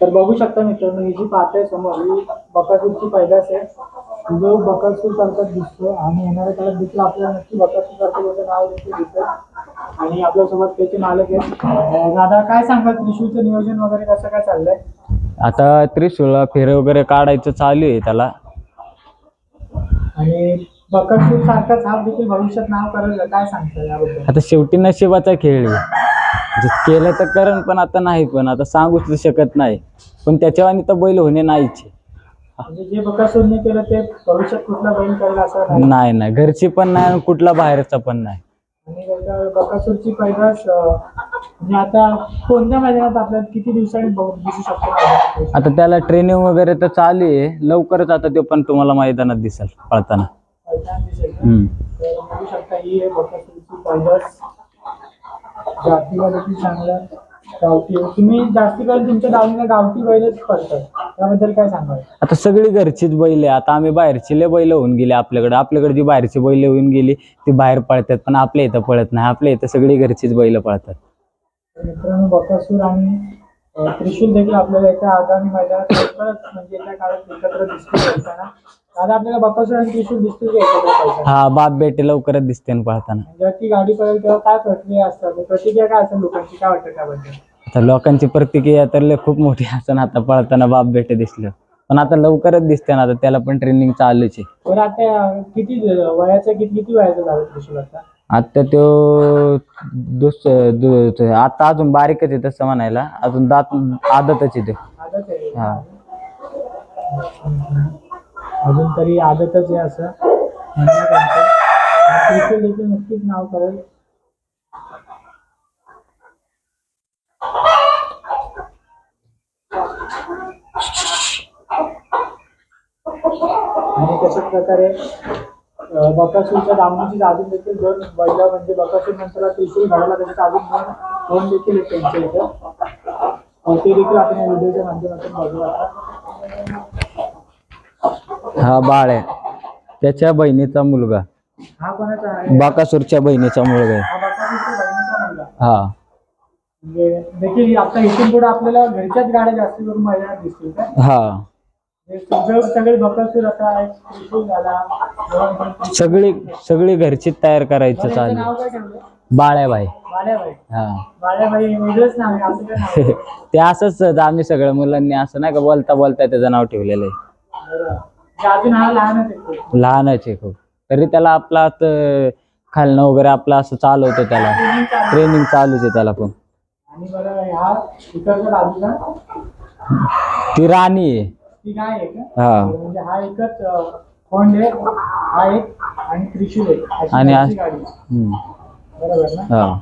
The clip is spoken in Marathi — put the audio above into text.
तर बघू शकता मित्रांनो ही जी पाहताय समोर ही बकासूरची पैदास आहे जो बकासूर सारखाच दिसतो आणि येणाऱ्या काळात देखील आपल्याला नक्की बकासूर सारखं त्याचं नाव देखील दिसतं आणि आपल्यासोबत त्याचे मालक आहेत. अं, दादा काय सांगाल? त्रिशूलचं नियोजन वगैरे कसं काय चाललंय? आता त्रिशूळला फेरे वगैरे काढायचं चालू आहे त्याला. आणि बकासूर सारखाच हा देखील भविष्यात नाव करेल का? काय सांगता याबद्दल? आता शेवटी नशिबाचा खेळ आहे. म्हणजे केलं तर करण पण आता नाही पण आता सांगूच शकत नाही पण त्याच्यावानी तर बैल होणे नाहीच. म्हणजे जे बकासूरने केलं ते भविष्यात कुठला बैल करेल असं नाही नाही नाही घरची पण नाही आणि कुठला बाहेरचा पण नाही आणि त्याच्या बकासूरची पैदास अं, म्हणजे आता कोणत्या मैदानात आपल्याला किती दिवसांनी बघ- दिसू शकतो मैदानात? आता त्याला ट्रेनिंग वगैरे तर चालू आहे लवकरच आता ते पण तुम्हाला मैदानात दिसेल पळताना मैदान दिसेल? हम्म. तर बघू शकता ही आहे बकासूरची पैदास जातीला देखील चांगला गावठी. तुम्ही जास्ती करून तुमच्या दावणीला गावठी बैलच पडतात त्याबद्दल काय सांगाल? आता सगळी घरचीच बैल आहे. आता आम्ही बाहेरची लय बैल होऊन गेली आपल्याकडे. आपल्याकडे जी बाहेरची बैल होऊन गेली ती बाहेर पळतात. पण आपल्या इथं पळत नाही. आपल्या इथं सगळी घरचीच बैल पळतात. तर मित्रांनो बकासूर आणि अं, त्रिशूल देखील आपल्याला एका आगामी मैदानात लवकरच म्हणजे एका काळात एकत्र दिसतील खेळताना आता आपल्याला बकासूर आणि त्रिशूल दिसतील का एकत्र खेळताना हा बाप बेटे लवकरच दिसते ना पळताना जेव्हा ती गाडी तेव्हा काय प्रक्रिया असतात? प्रतिक्रिया काय असेल लोकांची काय वाटतं त्याबद्दल? आता लोकांची प्रतिक्रिया तर लय खूप मोठी असं आता पळताना बाप बेटे दिसलं. पण आता लवकरच दिसते ना आता त्याला पण ट्रेनिंग चालूच आहे. बरं आता किती वयाचं किती किती वयाचं झालं त्रिशूल आता? आता तो दुस दु- आता अजून बारीकच आहे तसं म्हणायला. अजून दात आदतच आहे तो. आहे. हा. अजून तरी आदतच आहे असं. देखील नक्कीच नाव करेल. आणि तशाच प्रकारे बकासूरच्या दामणीची अजून देखील दोन बैल म्हणजे बकासूर नंतर त्रिशूल घडायला त्याच्यात अजून दोन दोन देखील आहेत त्यांच्या इथं. ते देखील आपण या व्हिडिओच्या माध्यमातून बघू आता. हा बाळ आहे. त्याच्या बहिणीचा मुलगा. हा कोणाचा आहे? बाकासूरच्या बहिणीचा मुलगा आहे. हा बकासूरच्या बहिणीचा मुलगा. हा. म्हणजे देखील आता इथून पुढे आपल्याला घरच्याच गाड्या जास्त करून मैदानात दिसतील का? हा. म्हणजे सगळे बकासूर आता एक त्रिशूल झाला. दोन दोन त्रिशूल. सगळी सगळी घरचीच तयार करायचं बरं, याचं नाव चालू काय ठेवलं? बाळ्याबाई. बाळ्याबाई. हा. बाळ्याबाई वेगळंच नाव आहे असं काय नाव आहे? ते असंच आम्ही सगळ्या मुलांनी असं नाही का बोलता बोलता त्याचं नाव ठेवलेलं आहे. बरं. अजून हा लहानच आहे खूप. लहानच आहे खूप. तरी त्याला आपला आता खालणं वगैरे आपलं असं चालवतो त्याला. चालू. ट्रेनिंग चालूच आहे त्याला पण. आणि बरं ह्या इकडच्या बाजूला? ती राणी आहे. ती काय आहे का? हा. म्हणजे हा एकच अं, खोंड आहे हा एक आणि त्रिशूल अशी आणि घरची आज- गाडी हम्म. बरोबर ना? हा.